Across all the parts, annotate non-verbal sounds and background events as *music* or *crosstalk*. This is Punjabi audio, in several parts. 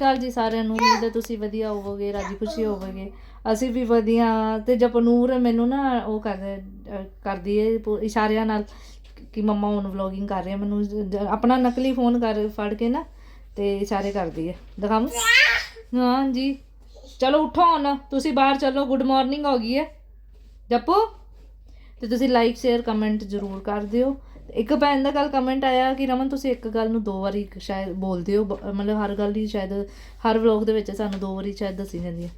ਅਕਾਲ ਜੀ ਸਾਰਿਆਂ ਨੂੰ, ਉਮੀਦ ਹੈ ਤੁਸੀਂ ਵਧੀਆ ਹੋਵੋਗੇ, ਰਾਜੀ ਖੁਸ਼ੀ ਹੋਵੋਗੇ। ਅਸੀਂ ਵੀ ਵਧੀਆ ਤੇ ਜਪਨੂਰ ਮੈਨੂੰ ਨਾ ਉਹ ਕਰ ਕਰਦੀ ਹੈ ਪੂ- ਇਸ਼ਾਰਿਆਂ ਨਾਲ ਕਿ ਮੰਮਾ ਹੁਣ ਵਲੋਗਿੰਗ ਕਰ ਰਹੇ ਹੈ ਮੈਨੂੰ ਜ- ਆਪਣਾ ਨਕਲੀ ਫੋਨ ਕਰ, ਫੜ ਕੇ ਨਾ ਤੇ ਇਸ਼ਾਰੇ ਕਰਦੀ ਹੈ ਦਿਖਾਵਾਂ? ਹਾਂ ਜੀ। ਚਲੋ ਉਠੋ ਹੁਣ, ਤੁਸੀਂ ਬਾਹਰ ਚਲੋ ਗੁੱਡ ਮਾਰਨਿੰਗ ਹੋ ਗਈ ਹੈ ਜਪੋ, ਤੇ ਤੁਸੀਂ ਲਾਈਕ ਸ਼ੇਅਰ ਕਮੈਂਟ ਜ਼ਰੂਰ ਕਰ ਦਿਓ। ਇੱਕ ਭੈਣ ਦਾ ਕੱਲ ਕਮੈਂਟ ਆਇਆ ਕਿ ਰਮਨ, ਤੁਸੀਂ ਇੱਕ ਗੱਲ ਨੂੰ ਦੋ ਵਾਰੀ ਸ਼ਾਇਦ ਬੋਲਦੇ ਹੋ, ਬ- ਮਤਲਬ ਹਰ ਗੱਲ ਹੀ ਸ਼ਾਇਦ, ਹਰ ਵਲੌਗ ਦੇ ਵਿੱਚ ਸਾਨੂੰ ਦੋ ਵਾਰੀ ਸ਼ਾਇਦ ਦੱਸੀ ਜਾਂਦੀ ਹੈ।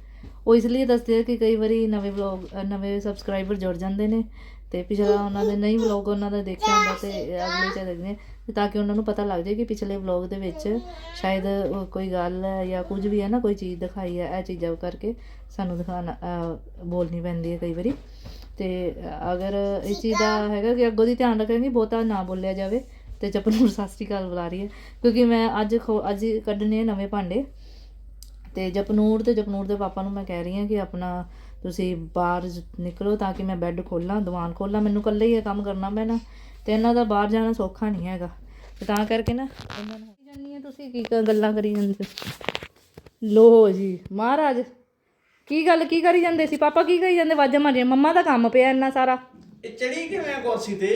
ਉਹ ਇਸ ਲਈ ਦੱਸਦੇ ਆ ਕਿ ਕਈ ਵਾਰੀ ਨਵੇਂ ਵਲੌਗ ਨਵੇਂ ਸਬਸਕ੍ਰਾਈਬਰ ਜੁੜ ਜਾਂਦੇ ਨੇ ਤੇ ਪਿਛਲਾ ਉਹਨਾਂ ਦੇ ਨਹੀਂ ਵਲੌਗ ਉਹਨਾਂ ਦਾ ਦੇਖਿਆ ਹੁੰਦਾ ਤੇ ਅਗਲੇ ਚ ਦੇਖਦੇ ਤੇ ਤਾਂ ਕਿ ਉਹਨਾਂ ਨੂੰ ਪਤਾ ਲੱਗ ਜਾਏ ਕਿ ਪਿਛਲੇ ਵਲੌਗ ਦੇ ਵਿੱਚ ਸ਼ਾਇਦ ਕੋਈ ਗੱਲ ਹੈ ਜਾਂ ਕੁਝ ਵੀ ਹੈ ਨਾ, ਕੋਈ ਚੀਜ਼ ਦਿਖਾਈ ਹੈ, ਇਹ ਚੀਜ਼ਾਂ ਕਰਕੇ ਸਾਨੂੰ ਦਿਖਾਣਾ ਬੋਲਣੀ ਪੈਂਦੀ ਹੈ ਕਈ ਵਾਰੀ। ਤੇ ਅਗਰ ਇਸ ਚੀਜ਼ ਦਾ ਹੈਗਾ ਕਿ ਅੱਗੋਂ ਦੀ ਧਿਆਨ ਰੱਖਾਂਗੇ, ਬਹੁਤਾ ਨਾ ਬੋਲਿਆ ਜਾਵੇ ਤੇ ਜਪਨੂਰ ਸਤਿ ਸ਼੍ਰੀ ਅਕਾਲ ਬੁਲਾ ਰਹੀ ਹੈ। ਕਿਉਂਕਿ ਮੈਂ ਅੱਜ ਖੋ- ਅੱਜ ਹੀ ਕੱਢਣੇ ਆ ਨਵੇਂ ਭਾਂਡੇ। ਤੇ ਜਪਨੂਰ ਤੇ ਜਪਨੂਰ ਦੇ ਪਾਪਾ ਨੂੰ ਮੈਂ ਕਹਿ ਰਹੀ ਹਾਂ ਕਿ ਆਪਣਾ ਤੁਸੀਂ ਬਾਹਰ ਨਿਕਲੋ ਤਾਂ ਕਿ ਮੈਂ ਬੈੱਡ ਖੋਲਾਂ, ਦੀਵਾਨ ਖੋਲਾਂ, ਮੈਨੂੰ ਇਕੱਲੇ ਹੀ ਇਹ ਕੰਮ ਕਰਨਾ ਪੈਣਾ ਤੇ ਇਹਨਾਂ ਦਾ ਬਾਹਰ ਜਾਣਾ ਸੌਖਾ ਨਹੀਂ ਹੈਗਾ। ਤੇ ਤਾਂ ਕਰਕੇ ਨਾ ਇਹਨਾਂ ਨੂੰ ਜਾਨੀ ਹੈ ਤੁਸੀਂ ਕੀ ਕ- ਗੱਲਾਂ ਕਰੀ ਜਾਂਦੇ ਲੋ ਜੀ, ਮਹਾਰਾਜ। ਕੀ ਗੱਲ ਕੀ ਕਰੀ ਜਾਂਦੇ ਸੀ? ਪਾਪਾ ਕੀ ਕਰੀ ਜਾਂਦੇ? ਵਾਜਾਂ ਮਾਰੀਆਂ। ਮੰਮਾ ਦਾ ਕੰਮ ਪਿਆ ਇੰਨਾ ਸਾਰਾ। ਇਹ ਚੜੀ ਕਿਵੇਂ ਆ ਕੁਰਸੀ ਤੇ?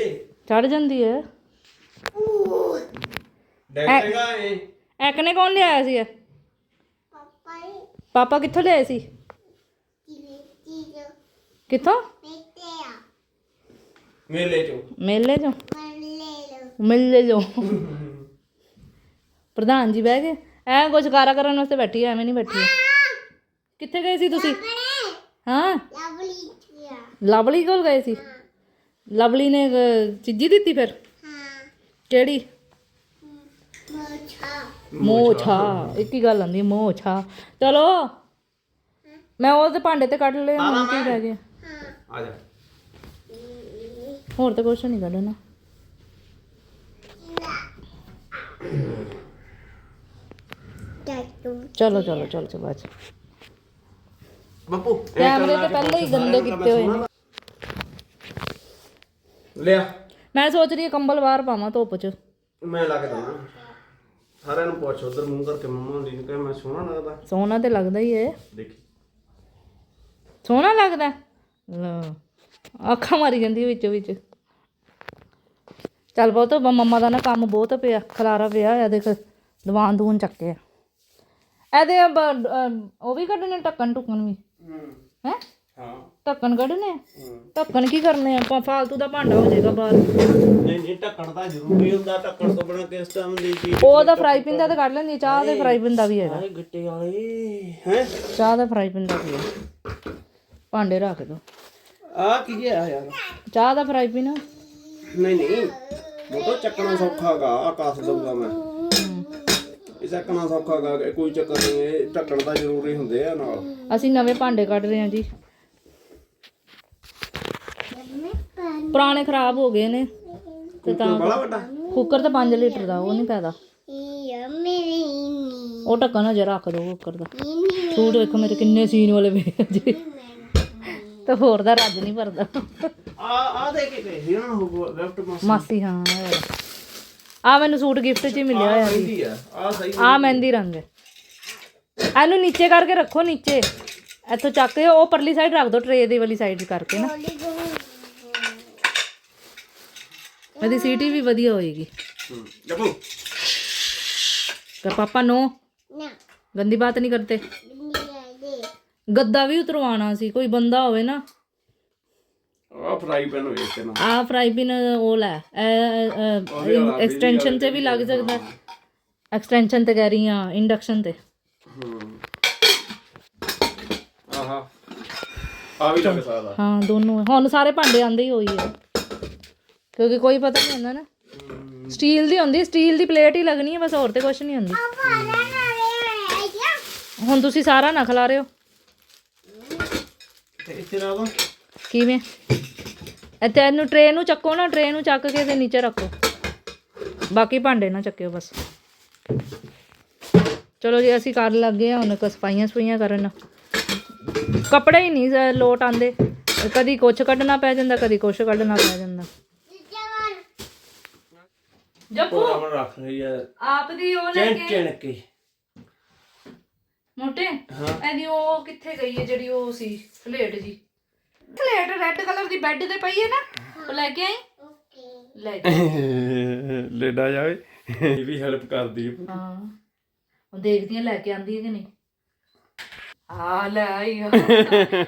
ਚੜ ਜਾਂਦੀ ਹੈ ਡੈਕਟੇਗਾ ਇਹ। ਐਕਨੇ ਕੌਣ ਲਿਆਇਆ ਸੀ ਇਹ? ਪਾਪਾ ਕਿੱਥੋਂ ਲਿਆਏ ਸੀ? ਕਿੱਥੋਂ? ਮੇਲੇ ਚੋਂ। ਮੇਲੇ ਚੋਂ? ਮੇਲੇ ਚੋਂ ਪ੍ਰਧਾਨ ਜੀ ਬਹਿ ਗਏ। ਐ ਕੁਝ ਕਾਰਾ ਕਰਨ ਵਾਸਤੇ ਬੈਠੀ ਐ ਐਵੇਂ ਨਹੀਂ ਬੈਠੀ। ਕਿੱਥੇ ਗਏ ਸੀ ਤੁਸੀਂ? ਹਾਂ? ਲਵਲੀ ਕੋਲ ਗਏ ਸੀ? ਲਵਲੀ ਨੇ ਚੀਜ਼ੀ ਦਿੱਤੀ ਫਿਰ? ਕਿਹੜੀ? ਮੋਛਾ। ਇੱਕ ਹੀ ਗੱਲ ਆਂਦੀ ਮੋਛਾ। ਚਲੋ। ਮੈਂ ਉਹਦੇ ਭਾਂਡੇ ਤੇ ਕੱਢ ਲਿਆ ਹੁਣ ਕੀ ਰਹਿ ਗਿਆ? ਆ ਜਾ। ਹੋਰ ਤਾਂ ਕੁਛ ਨਹੀਂ ਕੱਢਣਾ। ਚਲੋ ਚਲੋ ਚਲੋ ਚਲੋ ਅੱਛਾ ਬੱਪੂ ਕੈਮਰੇ ਤੇ ਪਹਿਲੇ ਹੀ ਗੰਦੇ ਕੀਤੇ ਹੋਏ ਨੇ। ਲਿਆ। ਮੈਂ ਸੋਚ ਰਹੀ ਹਾਂ ਕੰਬਲ ਬਾਹਰ ਪਾਵਾਂ ਧੁੱਪ 'ਚ। ਮੈਂ ਲਾ ਕੇ ਦਵਾਂ। ਸਾਰਿਆਂ ਨੂੰ ਪੁੱਛ ਉਧਰ ਮੂੰਹ ਕਰਕੇ ਮੰਮਾ ਨੂੰ ਕਹੇ ਮੈਂ ਸੋਹਣਾ ਲੱਗਦਾ। ਸੋਹਣਾ ਤੇ ਲੱਗਦਾ ਹੀ ਏ ਦੇਖੀ। ਸੋਹਣਾ ਲੱਗਦਾ? ਲਓ। ਅੱਖਾਂ ਮਾਰੀ ਜਾਂਦੀ ਵਿੱਚ ਵਿੱਚ। ਚੱਲ ਬਹੁਤ ਮੰਮਾ ਦਾ ਨਾ ਕੰਮ ਬਹੁਤ ਪਿਆ ਖਲਾਰਾ ਪਿਆ ਆ ਦੇਖ ਦੀਵਾਨ ਦੂਨ ਚੱਕੇ ਆ ਇਹਦੇ ਉਹ ਵੀ ਕੱਢਣੇ ਢੱਕਣ ਟੁੱਕਣ ਵੀ। ਹੂੰ? ਢੱਕਣ ਕੱਢਣੇ ਆ? ਢੱਕਣ ਕੀ ਕਰਨੇ ਆ? ਆਪਾਂ ਫਾਲਤੂ ਦਾ ਭਾਂਡਾ ਹੋ ਜਾਏਗਾ ਬਾਹਰ। ਨਹੀਂ ਨਹੀਂ ਢੱਕਣ ਤਾਂ ਜ਼ਰੂਰੀ ਹੁੰਦਾ ਢੱਕਣ ਤੋਂ ਬਿਨਾ ਕਿਸ ਟਾਈਮ ਦੀ ਚੀਜ਼ ਉਹਦਾ ਫਰਾਈ ਪਿੰਨ ਦਾ ਤਾਂ ਕੱਢ ਲੈਂਦੀ ਚਾਹ ਦੇ ਫਰਾਈ ਪਿੰਨ ਦਾ ਵੀ ਹੈਗਾ। ਆਏ ਗੱਟੇ ਵਾਲੇ। ਹੈ? ਚਾਹ ਦਾ ਫਰਾਈ ਪਿੰਨ ਦਾ ਵੀ ਹੈ। ਭਾਂਡੇ ਰੱਖ ਦੋ। ਆ ਕੀ ਹੈ ਯਾਰ? ਚਾਹ ਦਾ ਫਰਾਈ ਪਿੰਨ ਨਹੀਂ ਨਹੀਂ। ਉਹ ਤਾਂ ਚੱਕਣਾ ਸੌਖਾਗਾ ਆਕਾਸ਼ ਦਊਗਾ ਮੈਂ। ਇਹ ਚੱਕਣਾ ਸੌਖਾਗਾ ਕੋਈ ਚੱਕਰ ਨਹੀਂ ਇਹ ਢੱਕਣ ਤਾਂ ਜ਼ਰੂਰੀ ਹੁੰਦੇ ਆ ਨਾਲ। ਅਸੀਂ ਨਵੇਂ ਭਾਂਡੇ ਕੱਢ ਰਹੇ ਹਾਂ ਜੀ। ਪੁਰਾਣੇ ਖਰਾਬ ਹੋ ਗਏ ਨੇ। ਤੇ ਤਾਂ ਬੜਾ ਵੱਡਾ। ਕੁੱਕਰ ਤਾਂ 5 ਲੀਟਰ ਦਾ ਉਹ ਨਹੀਂ ਪੈਦਾ। ਉਹ ਢੱਕਣ ਹਜੇ ਰੱਖ ਦੋ ਕੁੱਕਰ ਦਾ। ਸੂਟ ਵੇਖੋ ਮੇਰੇ ਕਿੰਨੇ ਸੀਨ ਵਾਲੇ ਵੇ ਜੀ। ਤੇ ਹੋਰ ਦਾ ਰੱਜ ਨਹੀਂ ਭਰਦਾ। ਆ ਆ ਦੇ ਕੇ ਸੀ ਨਾ ਉਹ ਲੈਫਟ ਮਾਸੀ। ਹਾਂ ਆ ਮੈਨੂੰ ਸੂਟ ਗਿਫਟ 'ਚ ਹੀ ਮਿਲਿਆ ਹੋਇਆ ਸੀ। ਸਹੀ ਆ ਆ ਸਹੀ ਆ। ਮਹਿੰਦੀ ਰੰਗ ਹੈ। ਇਹਨੂੰ ਨੀਚੇ ਕਰਕੇ ਰੱਖੋ ਨੀਚੇ। ਇੱਥੋਂ ਚੱਕ ਕੇ ਉਹ ਪਰਲੀ ਸਾਈਡ ਰੱਖ ਦੋ ਟਰੇ ਦੀ ਵਾਲੀ ਸਾਈਡ ਕਰਕੇ ਨਾ। ਇਹਦੀ ਸੀਟੀ ਵੀ ਵਧੀਆ ਹੋਏਗੀ। ਹੂੰ। ਜੱਪੂ। ਕਰ ਪਾਪਾ ਨੋ। ਗੰਦੀ ਬਾਤ ਨਹੀਂ ਕਰਤੇ ਗੱਦਾ ਵੀ ਉਤਰਵਾਣਾ ਸੀ ਕੋਈ ਬੰਦਾ ਹੋਵੇ ਨਾ। ਆ ਫਰਾਈ ਪੈਨ ਵੇਖ ਕੇ ਨਾ। ਆ ਫਰਾਈ ਪਿਨ ਉਹ ਲੈ ਐਕਸਟੈਂਸ਼ਨ ਤੇ ਵੀ ਲੱਗ ਸਕਦਾ। ਐਕਸਟੈਂਸ਼ਨ ਤੇ ਕਹਿ ਰਹੀ ਆ ਇੰਡਕਸ਼ਨ ਤੇ। ਹੂੰ। ਆਹਾ। ਆ ਵੀ ਲੱਗ ਸਕਦਾ। ਹਾਂ ਦੋਨੋਂ। ਹੁਣ ਸਾਰੇ ਭਾਂਡੇ ਆਂਦੇ ਹੀ ਹੋਈ ਹੈ ਕਿਉਂਕਿ ਕੋਈ ਪਤਾ ਨਹੀਂ ਹੁੰਦਾ ਨਾ। ਸਟੀਲ ਦੀ ਹੁੰਦੀ ਸਟੀਲ ਦੀ ਪਲੇਟ ਹੀ ਲੱਗਣੀ ਹੈ ਬਸ ਹੋਰ ਤੇ ਕੁਝ ਨਹੀਂ ਹੁੰਦੀ। ਹੁਣ ਤੁਸੀਂ ਸਾਰਾ ਨਾ ਖਿਲਾ ਰਹੇ ਹੋ। ਤੇ ਇੱਥੇ ਦੋ ਕਿਵੇਂ? ਇੱਥੇ ਇਹਨੂੰ ਟਰੇ ਨੂੰ ਚੱਕੋ ਨਾ ਟਰੇ ਨੂੰ ਚੱਕ ਕੇ ਤੇ ਨੀਚੇ ਰੱਖੋ। ਬਾਕੀ ਭਾਂਡੇ ਨਾ ਚੱਕਿਓ ਬਸ। ਚਲੋ ਜੀ ਅਸੀਂ ਕਰ ਲੱਗੇ ਆ ਹੁਣ ਕ ਸਫਾਈਆਂ ਸਫਾਈਆਂ ਕਰਨ। ਕੱਪੜੇ ਹੀ ਨਹੀਂ ਜ਼- ਲੋਟ ਆਂਦੇ ਕਦੀ ਕੁਛ ਕੱਢਣਾ ਪੈ ਜਾਂਦਾ ਕਦੀ ਕੁਛ ਕੱਢਣਾ ਪੈ ਜਾਂਦਾ। ਜੱਪੂ! ਪੂਰਾ ਰੱਖ ਰਹੀ ਹੈ ਆਪ ਦੀ ਉਹ ਲੈ ਚਿਣ ਕੇ। ਚਿਣ ਕੇ। ਮੋਟੇ? ਹਾਂ। ਇਹਦੀ ਉਹ ਕਿੱਥੇ ਗਈ ਹੈ ਜਿਹੜੀ ਉਹ ਸੀ ਪਲੇਟ ਜੀ? ਪਲੇਟ ਰੈੱਡ ਕਲਰ ਦੀ ਬੈੱਡ ਤੇ ਪਈ ਹੈ ਨਾ ਉਹ ਲੈ ਕੇ ਆਈ? ਲੈ ਕੇ *laughs* ਲੇਡਾ ਜਾਵੇ ਇਹ ਵੀ ਹੈਲਪ ਕਰਦੀ ਹੈ ਹਾਂ। ਉਹ ਦੇਖਦੀ ਆ ਲੈ ਕੇ ਆਂਦੀ ਹੈ ਕਿ ਨਹੀਂ। ਆ ਲੈ ਆਈ ਆ।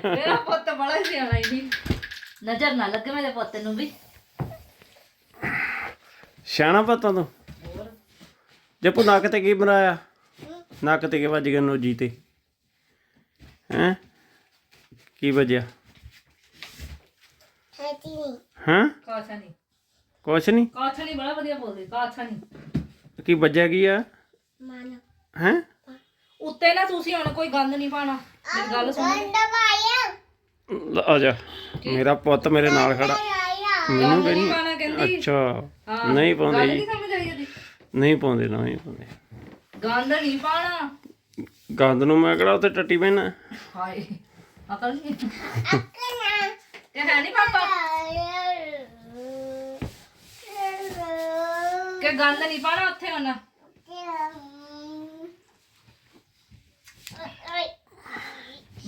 ਮੇਰਾ ਪੁੱਤ ਬੜਾ ਸਿਆਣਾ ਹੀ ਨਜ਼ਰ ਨਾ ਲੱਗੇ ਮੇਰੇ ਪੁੱਤ ਨੂੰ ਵੀ। ਸਿਆਣਾ ਪਤਾ ਤੂੰ। ਜੱਪੂ ਨੱਕ ਤੇ ਕੀ ਬਣਾਇਆ? ਨੱਕ ਤੇ ਕੀ ਵੱਜ ਗਿਆ ਨੋਜੀ ਤੇ? ਹੈ? ਕੀ ਵੱਜਿਆ? ਹਾਂ? ਕਾਛਾ ਨਹੀਂ ਕੁਛ ਨਹੀਂ ਕਾਛਾ ਨਹੀਂ ਬੜਾ ਵਧੀਆ ਬੋਲਦੇ ਕਾਛਾ ਨਹੀਂ ਕੀ ਵੱਜਿਆ ਕੀ ਆ? ਹੈ? ਉੱਤੇ ਨਾ ਤੁਸੀਂ ਹੁਣ ਕੋਈ ਗੰਦ ਨਹੀਂ ਪਾਣਾ ਮੇਰੀ ਗੱਲ ਸੁਣ। ਆ ਜਾ। ਮੇਰਾ ਪੁੱਤ ਮੇਰੇ ਨਾਲ ਖੜਾ। ਮੈਨੂੰ ਗੰਦ ਕਹਿੰਦੀ ਨਹੀਂ ਪਾਣਾ ਕਹਿੰਦੀ। ਅੱਛਾ। ਹਾਂ। ਨਹੀਂ ਗੱਲ ਪਾਉਂਦੇ। ਨਹੀਂ ਜੀ ਸਮਝ ਆਈ ਇਹਦੀ ਨਹੀਂ ਪਾਉਂਦੇ ਨਹੀਂ ਪਾਉਂਦੇ। ਗੰਦ ਨਹੀਂ ਪਾਣਾ ਗੰਦ ਨੂੰ ਮੈਂ ਕਿਹੜਾ ਉੱਤੇ ਟੱਟੀ ਪੈਣਾ? ਹਾਏ। ਅਕਲ ਨਹੀਂ ਤੇ ਹੈ ਨਹੀਂ ਪਾਪਾ? ਕਿ ਗੰਦ ਨਹੀਂ ਪਾਣਾ ਉੱਥੇ ਹੁਣ?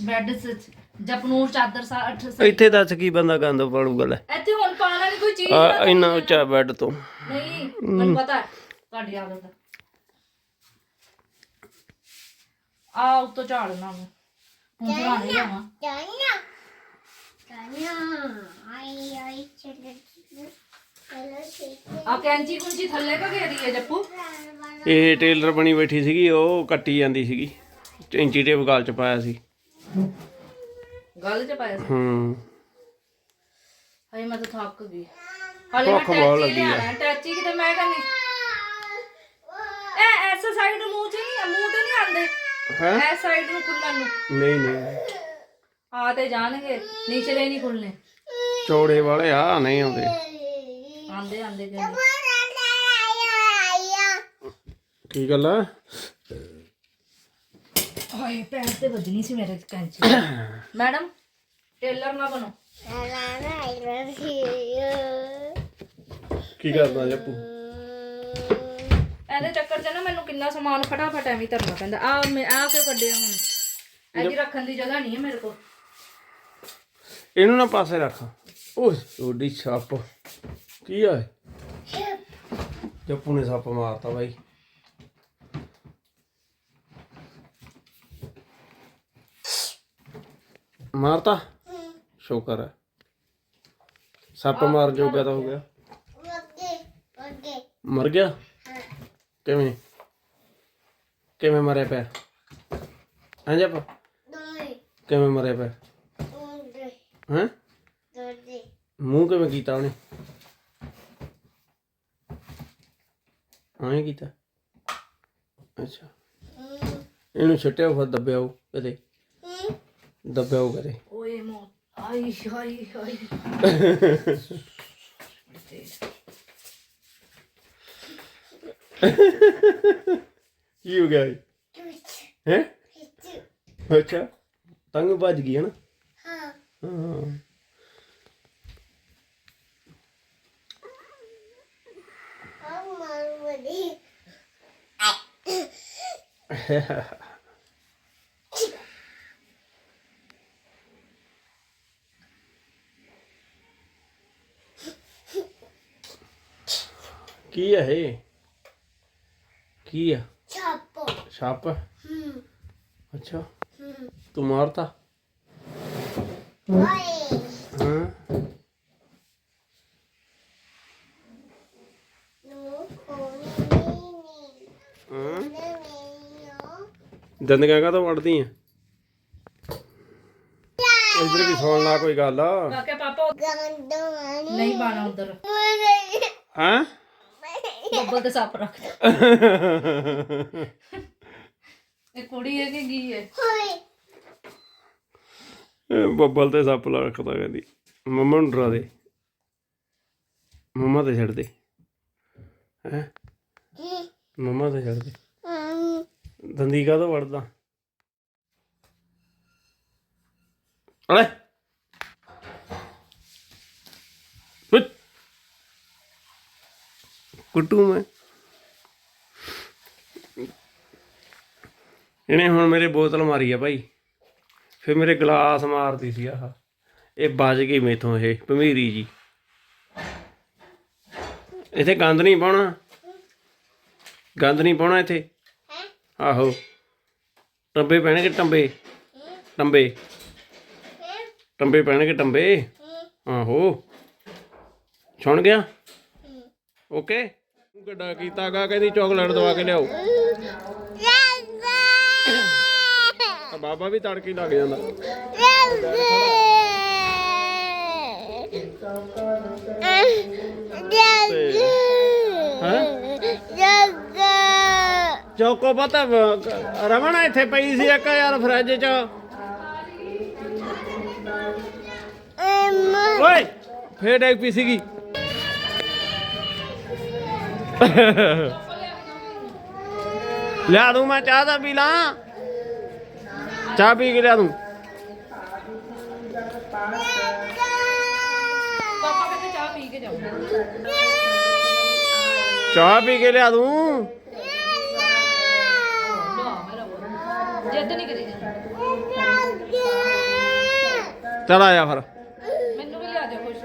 ਬੈੱਡ ਸੱਚ ਜਪਨੂਰ ਚਾਦਰ ਸਾ ਅੱਠ ਸ- ਇੱਥੇ ਦੱਸ ਕੀ ਬੰਦਾ ਗੰਦ ਪਾੜੂਗਾ ਲੈ। ਇੱਥੇ ਹੁਣ ਪਾਣਾ ਨਹੀਂ ਕੋਈ ਚੀਜ਼ ਆ ਇੰਨਾ ਉੱਚਾ ਬੈੱਡ ਤੋਂ। ਨਹੀਂ ਮੈਨੂੰ ਪਤਾ ਹੈ, ਤੁਹਾਡੀ ਆਦਤ ਆ ਉੱਤੋਂ ਝਾੜਨਾ ਮੈਂ। ਹੁਣ ਝਾੜਨੇ ਆ ਕੈਂਚੀ ਕੁੰਚੀ ਥੱਲੇ ਕਾ ਘੇਰੀ ਹੈ ਜੱਪੂ? ਇਹ ਟੇਲਰ ਬਣੀ ਬੈਠੀ ਸੀਗੀ ਉਹ ਕੱਟੀ ਜਾਂਦੀ ਸੀਗੀ। ਇੰਚੀ ਟੇਪ ਗਾਲ ਚ ਪਾਇਆ ਸੀ। ਗੱਲ ਚ ਪਾਇਆ ਸੀ? ਹੂੰ। ਹਾਏ ਮੈਂ ਤਾਂ ਥੱਕ ਗਈ। ਹਾਲੇ ਮੈਂ ਭੁੱਖ ਬਹੁਤ ਟੈਚੀ ਲੱਗੀ ਆ। ਲਿਆਣਾ ਟੈਚੀ ਕਿਤੇ ਮੈਂ ਕਹਿੰਦੀ ਇਹ ਐਸ ਸਾਈਡ ਨੂੰ ਮੂੰਹ ਚ ਨਹੀਂ ਮੂੰਹ ਤੇ ਨਹੀਂ ਆਉਂਦੇ। ਹੈ? ਐਸ ਸਾਈਡ ਨੂੰ ਖੁੱਲਣ ਨੂੰ। ਨਹੀਂ ਨਹੀਂ। ਆ ਤੇ ਜਾਣਗੇ ਨੀਚਲੇ ਨਹੀਂ ਖੁੱਲਨੇ ਚੌੜੇ ਵਾਲੇ ਆ ਨਹੀਂ ਆਉਂਦੇ। ਆਂਦੇ ਆਂਦੇ ਕਹਿੰਦੇ ਕੀ ਗੱਲ ਆ? ਹਾਏ ਪੈਰ ਤੇ ਵੱਜਣੀ ਸੀ ਮੇਰੇ ਕੈਂਚੀ। *coughs* ਮੈਡਮ ਟੇਲਰ ਨਾ ਬਣੋ। ਕੀ ਕਰਦਾ ਜੱਪੂ ਇਹਦੇ ਚੱਕਰ 'ਚ ਨਾ ਮੈਨੂੰ ਕਿੰਨਾ ਸਮਾਨ ਫਟਾਫਟ ਐਵੇਂ ਹੀ ਧਰਨਾ ਪੈਂਦਾ। ਆ ਆ ਕਿਉਂ ਕੱਢਿਆ ਹੁਣ? ਇਹਦੀ ਰੱਖਣ ਦੀ ਜਗ੍ਹਾ ਨਹੀਂ ਹੈ ਮੇਰੇ ਕੋਲ। ਇਹਨੂੰ ਨਾ ਪਾਸੇ ਰੱਖ। ਓਏ ਓਡੀ ਛਾਪ। ਕੀ ਆ ਇਹ? ਜੱਪੂ ਨੇ ਸੱਪ ਮਾਰਤਾ ਬਾਈ। ਮਾਰਤਾ? ਸ਼ੁਕਰ ਹੈ। ਸੱਪ ਮਾਰ ਜੋਗਾ ਤਾਂ ਹੋ ਗਿਆ। ਮਰ ਗਿਆ ਕਿਵੇਂ? ਕਿਵੇਂ ਮਰਿਆ ਪਿਆ? ਹਾਂ ਜੱਪ ਕਿਵੇਂ ਮਰਿਆ ਪਿਆ? ਹੈਂ? ਮੂੰਹ ਕਿਵੇਂ ਕੀਤਾ ਉਹਨੇ? ਆਏ ਕੀਤਾ? ਅੱਛਾ। ਇਹਨੂੰ ਛੱਟਿਆ ਫਿਰ ਦੱਬਿਆ ਉਹ ਕਦੇ? ਦੱਬਿਆ ਉਹ ਕਦੇ? ਓਏ ਮੋ ਆਈ ਹਾਈ ਹਾਈ ਕੀ ਹੋ ਗਿਆ ਹੈ? ਅੱਛਾ। ਤੰਗ ਭੱਜ ਗਈ ਹੈ ਨਾ? ਹਾਂ *laughs* ਕੀ ਹੈ ਇਹ? ਕੀ ਆ? ਸੱਪ ਅੱਛਾ। ਤੂੰ ਮਾਰਤਾ? ਹਾਂ ਦੰਦਗਾ ਕਾ ਤੋਂ ਵੜਦੀ ਆ? ਇਧਰ ਵੀ ਸੁਣ ਲਾ ਕੋਈ ਗੱਲ। ਕਾਕੇ ਪਾਪਾ ਨਹੀਂ ਬਾਣਾ ਉਧਰ। ਹਾਂ? ਬੱਬਲ ਤੇ ਸੱਪ ਰੱਖ *laughs* ਇਹ ਕੁੜੀ ਹੈ ਕਿ ਕੀ ਹੈ ਬੱਬਲ ਤੇ ਸੱਪ ਲਾ ਰੱਖਦਾ ਕਹਿੰਦੀ, ਮੰਮਾ ਨੂੰ ਡਰਾ ਦੇ। ਮੰਮਾ ਤੇ ਛੱਡ ਦੇ। ਹੈ? ਮੰਮਾ ਤੇ ਛੱਡ ਦੇ। ਦੰਦੀ ਕਾ ਤੋਂ ਵੜਦਾ ਅਲੇ ਕੁੱਟੂ ਮੈਂ। ਇਹਨੇ ਹੁਣ ਮੇਰੇ ਬੋਤਲ ਮਾਰੀ ਆ ਭਾਈ। ਫਿਰ ਮੇਰੇ ਗਲਾਸ ਮਾਰਦੀ ਸੀ ਆਹ। ਇਹ ਬਚ ਗਈ ਮੇਥੋਂ ਇਹ ਭਮੀਰੀ ਜੀ। ਇੱਥੇ ਗੰਦ ਨਹੀਂ ਪਾਉਣਾ। ਗੰਦ ਨਹੀਂ ਪਾਉਣਾ ਇੱਥੇ। ਆਹੋ। ਟੰਬੇ ਪੈਣਗੇ ਟੰਬੇ। ਟੰਬੇ। ਟੰਬੇ ਪੈਣਗੇ ਟੰਬੇ। ਆਹੋ। ਸੁਣ ਗਿਆ? ਓਕੇ। ਗੱਡਾ ਕੀਤਾਗਾ ਕਹਿੰਦੀ ਚਾਕਲੇਟ ਦਵਾ ਕੇ ਲਿਆਓ ਤਾਂ ਬਾਬਾ ਵੀ ਤੜਕੇ ਲੱਗ ਜਾਂਦਾ। ਚੌਕੋ ਪਤਾ ਰਮਣ ਇੱਥੇ ਪਈ ਸੀ ਇੱਕ ਯਾਰ ਫਰਿੱਜ 'ਚ। ਓਏ ਫੇਰ ਡੈਗ ਪੀ ਸੀਗੀ। ਲਿਆ ਦੂੰ ਮੈਂ ਚਾਹ ਦਾ ਪੀ ਲਾਂ। ਚਾਹ ਪੀ ਕੇ ਲਿਆ ਪਾਪਾ ਕਹਿੰਦੇ ਚਾਹ ਪੀ ਕੇ ਜਾਓ। ਚਾਹ ਪੀ ਕੇ ਲਿਆ ਦੂੰ ਜਿੱਦ ਨਹੀਂ ਕਰੀ ਚਲ ਆਇਆ ਫਿਰ। ਮੈਨੂੰ ਵੀ ਲਿਆ ਦੇ ਕੁਛ।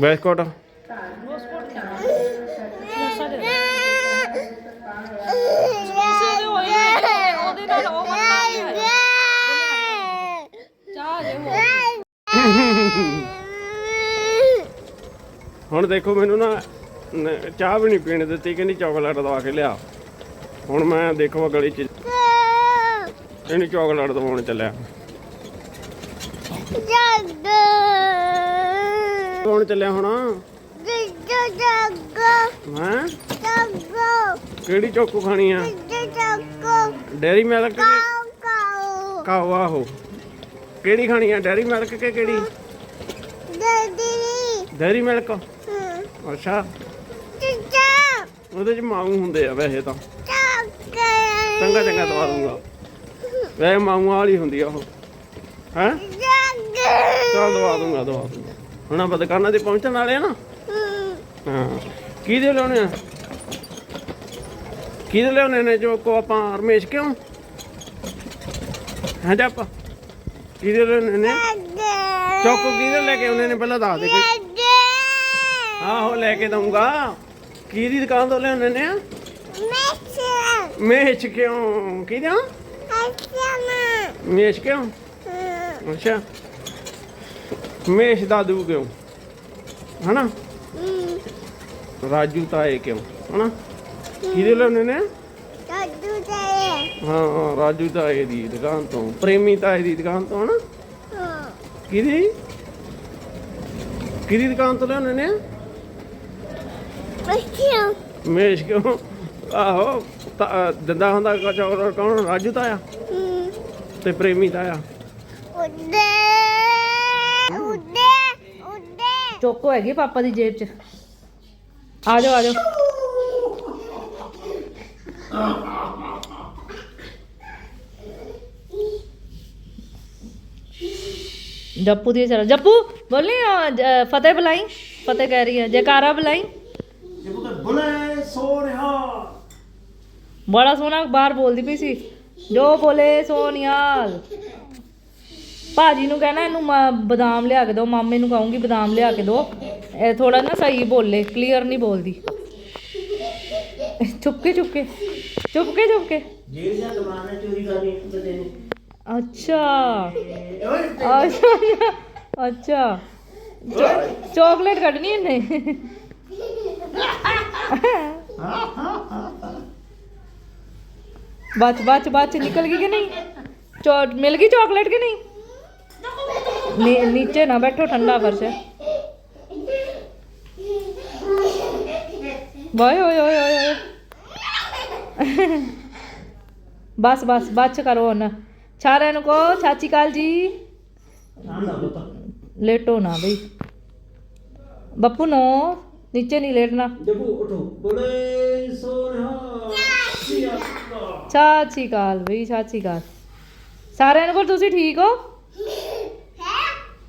ਬਿਸਕੁਟ ਰੋਸਪੋਰਟ ਲਿਆ ਸਮੋਸਾ ਦੇ ਦੇ ਸਮੋਸੇ ਦੇ ਹੋਏ ਨੇ, ਉਹਦੇ ਨਾਲ ਉਹ ਬਣਨਾ ਚਾਹ ਦੇ ਹੋ ਹੁਣ ਦੇਖੋ ਮੈਨੂੰ ਨਾ ਨ- ਚਾਹ ਵੀ ਨਹੀਂ ਪੀਣ ਦਿੱਤੀ ਕਹਿੰਦੀ ਚਾਕਲੇਟ ਦਵਾ ਕੇ ਲਿਆ। ਹੁਣ ਮੈਂ ਦੇਖੋ ਗਲੀ 'ਚ ਇਹਨੂੰ ਚਾਕਲੇਟ ਦਵਾਉਣ ਚੱਲਿਆ। ਕੌਣ ਚੱਲਿਆ ਹੁਣ। ਹੈਂ? ਕਿਹੜੀ ਚੋਕੂ ਖਾਣੀ ਆ? ਡੈਰੀ ਮਿਲਕ ਕਿ ਕਾਓ ਆਹੋ। ਕਿਹੜੀ ਖਾਣੀ ਆ? ਡੈਰੀ ਮਿਲਕ ਕਿ ਕਿਹੜੀ? Dairy Milk? ਅੱਛਾ। ਉਹਦੇ ਚ ਮਾਊ ਹੁੰਦੇ ਆ ਵੈਸੇ ਤਾਂ। ਚੰਗਾ ਚੰਗਾ ਦਵਾ ਦੂੰਗਾ। ਵੈਸੇ ਮਾਊ ਵਾਲੀ ਹੁੰਦੀ ਆ ਉਹ। ਹੈਂ? ਚਲ ਦਵਾ ਦੂੰਗਾ ਦਵਾ ਦੂੰਗਾ। ਹੁਣ ਆਪਾਂ ਦੁਕਾਨਾਂ ਤੇ ਪਹੁੰਚਣ ਵਾਲੇ ਆ ਨਾ। ਹਾਂ। ਕਿਹਦੇ ਲਿਆਉਣੇ ਆ? ਕਿਹਦੇ ਲਿਆਉਣੇ ਨੇ ਜੋ ਕੋ ਆਪਾਂ ਰਮੇਸ਼ ਕਿਉਂ? ਹਾਂ ਜੀ ਆਪਾਂ ਕਿਹਦੇ ਲਿਆਉਣੇ ਨੇ? ਚੋਕੋ ਕਿਹਦੇ ਲੈ ਕੇ ਆਉਣੇ ਨੇ ਪਹਿਲਾਂ ਦੱਸ ਦੇ ਕੋਈ ਆਹੋ ਲੈ ਕੇ ਦਊਂਗਾ। ਕਿਹਦੀ ਦੁਕਾਨ ਤੋਂ ਲਿਆਉਣੇ ਨੇ ਮੇਚ ਕਿਉਂ? ਕਿਹਦਾ ਮੇਚ ਕਿਉਂ? ਅੱਛਾ। ਮੇਸ਼ ਦਾ ਦੂ ਕਿਉਂ? ਹਨਾ? ਰਾਜੂ ਤਾਏ ਕਿਉਂ? ਹਨਾ? ਕਿਹਦੇ ਲਿਆਉਣੇ ਨੇ ਹਾਂ ਹਾਂ ਰਾਜੂ ਤਾਏ ਦੀ ਦੁਕਾਨ ਤੋਂ ਪ੍ਰੇਮੀ ਤਾਏ ਦੀ ਦੁਕਾਨ ਤੋਂ ਹਨਾ? ਕਿਹਦੀ? ਕਿਹਦੀ ਦੁਕਾਨ ਤੋਂ ਲਿਆਉਣੇ ਨੇ? ਮੇਸ਼ ਕਿਉਂ? ਆਹੋ ਤਾਂ ਦਿੰਦਾ ਹੁੰਦਾ ਚੌਕਲੇਟ। ਕੌਣ? ਰਾਜੂ ਤਾਇਆ ਤੇ ਪ੍ਰੇਮੀ ਤਾਇਆ ਚੋਕੋ ਹੈਗੀ ਪਾਪਾ ਦੀ ਜੇਬ 'ਚ। ਆ ਜਾਓ ਆ ਜਾਓ। ਜੱਪੂ ਦੀ ਚਲ। ਜੱਪੂ ਬੋਲੀ ਜ- ਫਤਿਹ ਬੁਲਾਈ। ਫਤਿਹ ਕਹਿ ਰਹੀ ਹੈ। ਜੈਕਾਰਾ ਬੁਲਾਈ। ਜੇ ਬੁਕੇ ਬੁਲੇ ਸੋ ਰਿਹਾ ਬੜਾ ਸੋਹਣਾ ਬਾਹਰ ਬੋਲਦੀ ਪਈ ਸੀ। ਜੋ ਬੋਲੇ ਸੋਨਿਆਲ ਭਾਜੀ ਨੂੰ ਕਹਿਣਾ ਇਹਨੂੰ ਬਦਾਮ ਲਿਆ ਕੇ ਦਿਓ ਮਾਮੇ ਨੂੰ ਕਹੂੰਗੀ ਬਦਾਮ ਲਿਆ ਕੇ ਦਿਓ ਇਹ ਥੋੜਾ ਨਾ ਸਹੀ ਬੋਲੇ ਕਲੀਅਰ ਨਹੀਂ ਬੋਲਦੀ। ਚੁੱਪਕੇ ਚੁੱਪਕੇ ਚੁੱਪਕੇ ਚੁੱਪਕੇ ਜਿਹੜੀਆਂ ਦੁਕਾਨਾਂ ਚੋਰੀ ਕਰਨੀ ਬੰਦੇ ਨੇ ਅੱਛਾ। ਅੱਛਾ। ਅੱਛਾ ਚਾਕਲੇਟ ਕੱਢਣੀ ਇਹਨੇ? ਬਚ ਬਚ ਬਚ, ਨਿਕਲ ਗਈ ਕਿ ਨਹੀਂ? ਚੋ ਮਿਲ ਗਈ ਚਾਕਲੇਟ ਕਿ ਨਹੀਂ? ਨੀਚੇ ਨਾ ਬੈਠੋ, ਠੰਡਾ ਫਰਸ਼। ਵਾਏ ਓਏ ਓਏ ਓਏ। ਬਸ ਬਸ, ਬਚ ਕਰੋ ਹੁਣ। ਸਾਰਿਆਂ ਨੂੰ ਕਹੋ ਚਾਚੀ ਕਾਲ ਜੀ। ਲੇਟੋ ਨਾ ਬਈ। ਬੱਪੂ ਨੋ ਨੀਚੇ ਨਹੀਂ ਲੇਟਣਾ। ਜਬੂ ਉਠੋ। ਬੁਲੇ ਸੋ ਰਿਹਾ ਚਾਚੀ ਕਾਲ ਬਈ ਚਾਚੀ ਕਾਲ ਸਾਰਿਆਂ ਨੂੰ ਕੋਲ ਤੁਸੀਂ ਠੀਕ ਹੋ?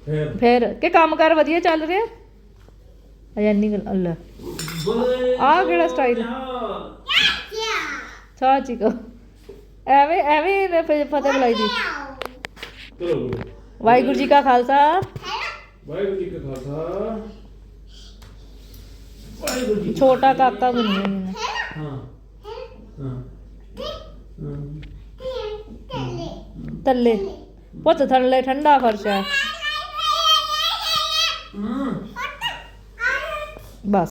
ਫਿਰ। ਫਿਰ। ਕਿ ਕੰਮ ਕਰ ਵਧੀਆ ਚੱਲ ਰਿਹਾ? ਅਜਾ ਨਹੀਂ ਅੱਲਾ। ਆਹ ਕਿਹੜਾ ਸਟਾਈਲ ਚਾਚੀ ਕੋ ਐਵੇਂ ਐਵੇਂ ਇਹਨੇ ਫ- ਫਤਿਹ ਬੁਲਾਈ ਦੀ ਚਲੋ ਵਾਹਿਗੁਰੂ ਜੀ ਕਾ ਖਾਲਸਾ ਵਾਹਿਗੁਰੂ ਜੀ ਕਾ ਖਾਲਸਾ ਵਾਹਿਗੁਰੂ ਜੀ ਛੋਟਾ ਕਾਕਾ ਬਣੀ ਹੋਈ ਨੇ ਹਾਂ ਹਾਂ ਤੱਲੇ ਪੁੱਤ ਥੱਲੇ ਠੰਡਾ ਫਰਸ਼ ਹੈ ਹਾਂ ਬਸ